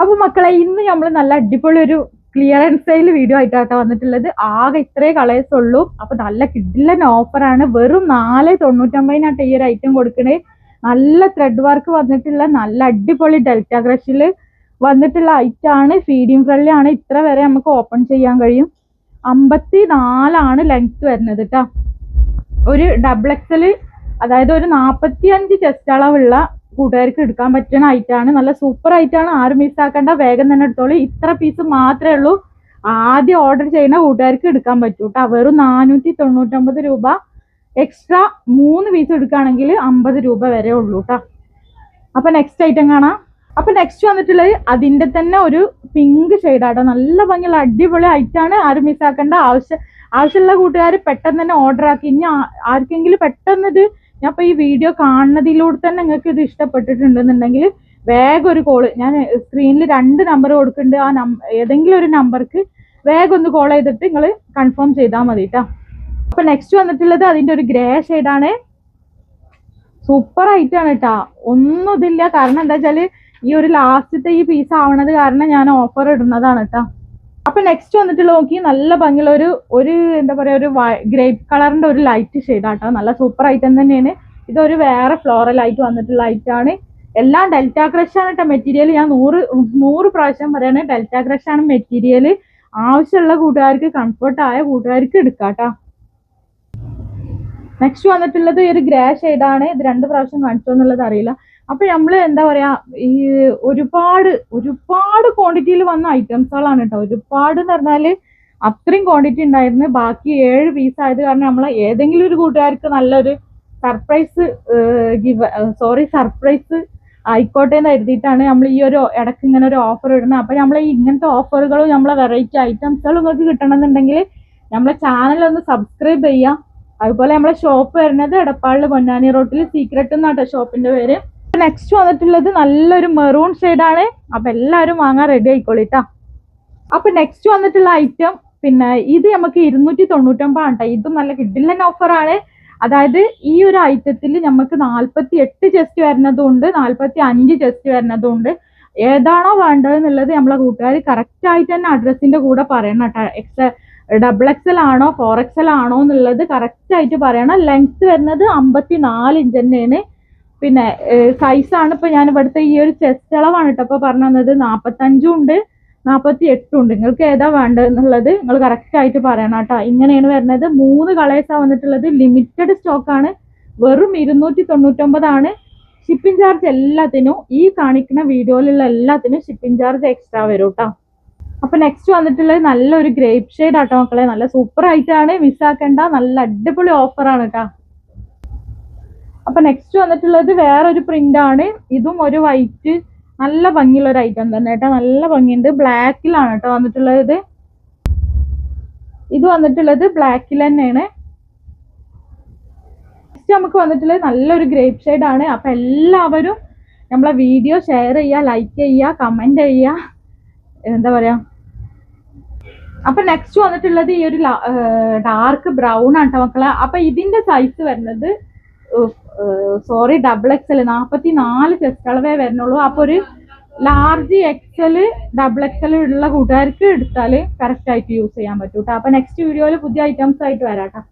അപ്പൊ മക്കളെ ഇന്ന് നമ്മൾ നല്ല അടിപൊളി ഒരു ക്ലിയറൻസ് സെയിൽ വീഡിയോ ആയിട്ടാട്ടോ വന്നിട്ടുള്ളത്. ആകെ ഇത്രേ കളേഴ്സ് ഉള്ളൂ. അപ്പൊ നല്ല കിഡിലൻ ഓഫറാണ് വെറും നാല് തൊണ്ണൂറ്റമ്പതിനാട്ട് ഈ ഒരു ഐറ്റം കൊടുക്കണേ. നല്ല ത്രെഡ് വർക്ക് വന്നിട്ടുള്ള നല്ല അടിപൊളി ഡെൽറ്റ ക്രഷിൽ വന്നിട്ടുള്ള ഐറ്റം ആണ്. ഫീഡിങ് ഫ്രണ്ട്ലി ആണ്. ഇത്ര വരെ നമുക്ക് ഓപ്പൺ ചെയ്യാൻ കഴിയും. അമ്പത്തി നാലാണ് ലെങ്ത് വരുന്നത് കേട്ടോ ഒരു ഡബിൾ എക്സൽ അതായത് ഒരു നാൽപ്പത്തി അഞ്ച് ചെസ്റ്റ് അളവുള്ള കൂട്ടുകാർക്ക് എടുക്കാൻ പറ്റുന്ന ഐറ്റാണ് നല്ല സൂപ്പർ ആയിട്ടാണ് ആരും മിസ് ആക്കേണ്ട. വേഗം തന്നെ എടുത്തോളൂ. ഇത്ര പീസ് മാത്രമേ ഉള്ളൂ. ആദ്യം ഓർഡർ ചെയ്യുന്ന കൂട്ടുകാർക്ക് എടുക്കാൻ പറ്റൂ കേട്ടോ വെറും നാനൂറ്റി തൊണ്ണൂറ്റൊമ്പത് രൂപ. എക്സ്ട്രാ മൂന്ന് പീസ് എടുക്കുകയാണെങ്കിൽ അമ്പത് രൂപ വരെ ഉള്ളൂ കേട്ടോ അപ്പൊ നെക്സ്റ്റ് ഐറ്റം കാണാം. അപ്പൊ നെക്സ്റ്റ് വന്നിട്ടുള്ളത് അതിന്റെ തന്നെ ഒരു പിങ്ക് ഷെയ്ഡാട്ടോ നല്ല ഭംഗിയുള്ള അടിപൊളി ഐറ്റാണ് ആരും മിസ് ആക്കേണ്ട. ആവശ്യം ആവശ്യമുള്ള കൂട്ടുകാർ പെട്ടെന്ന് തന്നെ ഓർഡർ ആക്കി. ഇനി ആർക്കെങ്കിലും പെട്ടെന്ന് ഇത് ഞാൻ ഇപ്പൊ ഈ വീഡിയോ കാണുന്നതിലൂടെ തന്നെ നിങ്ങൾക്ക് ഇത് ഇഷ്ടപ്പെട്ടിട്ടുണ്ടെന്നുണ്ടെങ്കിൽ വേഗം ഒരു കോൾ ഞാൻ സ്ക്രീനിൽ രണ്ട് നമ്പർ കൊടുക്കുന്നുണ്ട്. ആ നം ഏതെങ്കിലും ഒരു നമ്പർക്ക് വേഗം ഒന്ന് കോൾ ചെയ്തിട്ട് നിങ്ങൾ കൺഫേം ചെയ്താൽ മതി കേട്ടോ അപ്പൊ നെക്സ്റ്റ് വന്നിട്ടുള്ളത് അതിന്റെ ഒരു ഗ്രേ ഷെയ്ഡാണ് സൂപ്പർ ആയിട്ടാണ് കേട്ടാ ഒന്നും ഇതില്ല. കാരണം എന്താ വെച്ചാൽ ഈ ഒരു ലാസ്റ്റത്തെ ഈ പീസ് ആവണത് കാരണം ഞാൻ ഓഫർ ഇടുന്നതാണ് കേട്ടോ അപ്പൊ നെക്സ്റ്റ് വന്നിട്ട് നോക്കി നല്ല ഭംഗിയുള്ള ഒരു ഒരു എന്താ പറയാ ഒരു ഗ്രേപ്പ് കളറിന്റെ ഒരു ലൈറ്റ് ഷെയ്ഡാട്ടോ നല്ല സൂപ്പർ ഐറ്റം തന്നെയാണ്. ഇതൊരു വേറെ ഫ്ലോറൽ ആയിട്ട് വന്നിട്ടുള്ള ഐറ്റം ആണ്. എല്ലാം ഡെൽറ്റ ക്രഷ് ആണ് കേട്ടോ മെറ്റീരിയൽ ഞാൻ നൂറ് നൂറ് പ്രാവശ്യം പറയണേ ഡെൽറ്റ ക്രഷ് ആണ് മെറ്റീരിയൽ ആവശ്യമുള്ള കൂട്ടുകാർക്ക് കംഫർട്ട് ആയ കൂട്ടുകാർക്ക് എടുക്കാം കേട്ടോ നെക്സ്റ്റ് വന്നിട്ടുള്ളത് ഒരു ഗ്രേ ആണ്. ഇത് രണ്ട് പ്രാവശ്യം കാണിച്ചോ എന്നുള്ളത് അറിയില്ല. അപ്പൊ നമ്മൾ എന്താ പറയാ ഈ ഒരുപാട് ഒരുപാട് ക്വാണ്ടിറ്റിയിൽ വന്ന ഐറ്റംസുകളാണ് കേട്ടോ ഒരുപാട് എന്ന് പറഞ്ഞാൽ അത്രയും ക്വാണ്ടിറ്റി ഉണ്ടായിരുന്നു. ബാക്കി ഏഴ് പീസ് ആയത് കാരണം നമ്മൾ ഏതെങ്കിലും ഒരു കൂട്ടുകാർക്ക് നല്ലൊരു സർപ്രൈസ് ഗിവ് സോറി സർപ്രൈസ് ആയിക്കോട്ടെ എന്ന് കരുതിയിട്ടാണ് നമ്മൾ ഈ ഒരു ഇടയ്ക്ക് ഇങ്ങനെ ഒരു ഓഫർ ഇടുന്നത്. അപ്പൊ നമ്മൾ ഇങ്ങനത്തെ ഓഫറുകളും നമ്മളെ വെറൈറ്റി ഐറ്റംസുകളും നിങ്ങൾക്ക് കിട്ടണമെന്നുണ്ടെങ്കിൽ നമ്മളെ ചാനൽ ഒന്ന് സബ്സ്ക്രൈബ് ചെയ്യാം അതുപോലെ നമ്മളെ ഷോപ്പ് വരുന്നത് എടപ്പാളിൽ പൊന്നാനി റോട്ടിൽ സീക്രട്ട് എന്നാട്ടോ ഷോപ്പിന്റെ പേര്. നെക്സ്റ്റ് വന്നിട്ടുള്ളത് നല്ലൊരു മെറൂൺ ആണ്. അപ്പൊ എല്ലാവരും വാങ്ങാൻ റെഡി ആയിക്കോളിട്ടാ. അപ്പൊ നെക്സ്റ്റ് വന്നിട്ടുള്ള ഐറ്റം പിന്നെ ഇത് നമുക്ക് ഇരുന്നൂറ്റി തൊണ്ണൂറ്റൊമ്പതാണ് കേട്ടോ ഇതും നല്ല കിഡിലൻ ഓഫറാണ് അതായത് ഈ ഒരു ഐറ്റത്തിൽ നമുക്ക് നാൽപ്പത്തി എട്ട് ചെസ്റ്റ് വരുന്നതുണ്ട് നാൽപ്പത്തി അഞ്ച് ചെസ്റ്റ് വരുന്നതുണ്ട്. ഏതാണോ വേണ്ടത് എന്നുള്ളത് നമ്മളെ കൂട്ടുകാർ കറക്റ്റ് ആയിട്ട് തന്നെ അഡ്രസ്സിന്റെ കൂടെ പറയണം കേട്ടോ എക്സ് ഡബിൾ എക്സൽ ആണോ ഫോർ എക്സൽ ആണോ എന്നുള്ളത് കറക്റ്റ് ആയിട്ട് പറയണം. ലെങ്ത് വരുന്നത് അമ്പത്തി നാല് ഇഞ്ച് തന്നെയാണ്. പിന്നെ സൈസ് ആണ് ഇപ്പൊ ഞാൻ ഇവിടുത്തെ ഈ ഒരു ചെസ്റ്റ് അളവാണ് കേട്ടോ ഇപ്പൊ പറഞ്ഞു തന്നത്. ഉണ്ട് നാപ്പത്തി എട്ടും ഉണ്ട്. നിങ്ങൾക്ക് ഏതാ വേണ്ടത് എന്നുള്ളത് നിങ്ങൾ കറക്റ്റ് ആയിട്ട് പറയണം കേട്ടോ. ഇങ്ങനെയാണ് വരുന്നത്. മൂന്ന് കളേഴ്സാണ് വന്നിട്ടുള്ളത്. ലിമിറ്റഡ് സ്റ്റോക്ക് ആണ്. വെറും ഇരുന്നൂറ്റി തൊണ്ണൂറ്റൊമ്പതാണ് ഷിപ്പിംഗ് ചാർജ് എല്ലാത്തിനും ഈ കാണിക്കുന്ന വീഡിയോയിലുള്ള എല്ലാത്തിനും ഷിപ്പിംഗ് ചാർജ് എക്സ്ട്രാ വരും കേട്ടോ. അപ്പൊ നെക്സ്റ്റ് വന്നിട്ടുള്ളത് നല്ലൊരു ഗ്രേപ്പ് ഷെയ്ഡ് ആട്ടോ മക്കളെ. നല്ല സൂപ്പർ ആയിട്ടാണ് ആക്കേണ്ട. നല്ല അടിപൊളി ഓഫറാണ് കേട്ടോ അപ്പൊ നെക്സ്റ്റ് വന്നിട്ടുള്ളത് വേറൊരു പ്രിന്റ് ആണ്. ഇതും ഒരു വൈറ്റ് നല്ല ഭംഗിയുള്ള ഒരു ഐറ്റം തന്നെ കേട്ടോ നല്ല ഭംഗിയുണ്ട്. ബ്ലാക്കിലാണ് കേട്ടോ വന്നിട്ടുള്ളത്. ഇത് വന്നിട്ടുള്ളത് ബ്ലാക്കിൽ തന്നെയാണ്. നെക്സ്റ്റ് നമുക്ക് വന്നിട്ടുള്ളത് നല്ലൊരു ഗ്രേപ്പ് ഷെയ്ഡ് ആണ്. അപ്പൊ എല്ലാവരും നമ്മളെ വീഡിയോ ഷെയർ ചെയ്യുക ലൈക്ക് ചെയ്യുക കമന്റ് ചെയ്യുക എന്താ പറയാ? അപ്പൊ നെക്സ്റ്റ് വന്നിട്ടുള്ളത് ഈ ഒരു ഡാർക്ക് ബ്രൗൺ ആണ് മക്കളെ. അപ്പൊ ഇതിന്റെ സൈസ് വരുന്നത് സോറി ഡബിൾ എക്സൽ നാപ്പത്തി നാല് ചെസ്റ്റ് അളവേ വരുന്നുള്ളൂ. അപ്പൊ ഒരു ലാർജ് എക്സൽ ഡബിൾ എക്സൽ ഉള്ള കൂട്ടുകാർക്ക് എടുത്താൽ കറക്റ്റ് ആയിട്ട് യൂസ് ചെയ്യാൻ പറ്റൂട്ടോ അപ്പൊ നെക്സ്റ്റ് വീഡിയോയിൽ പുതിയ ഐറ്റംസ് ആയിട്ട് വരാം ട്ടോ.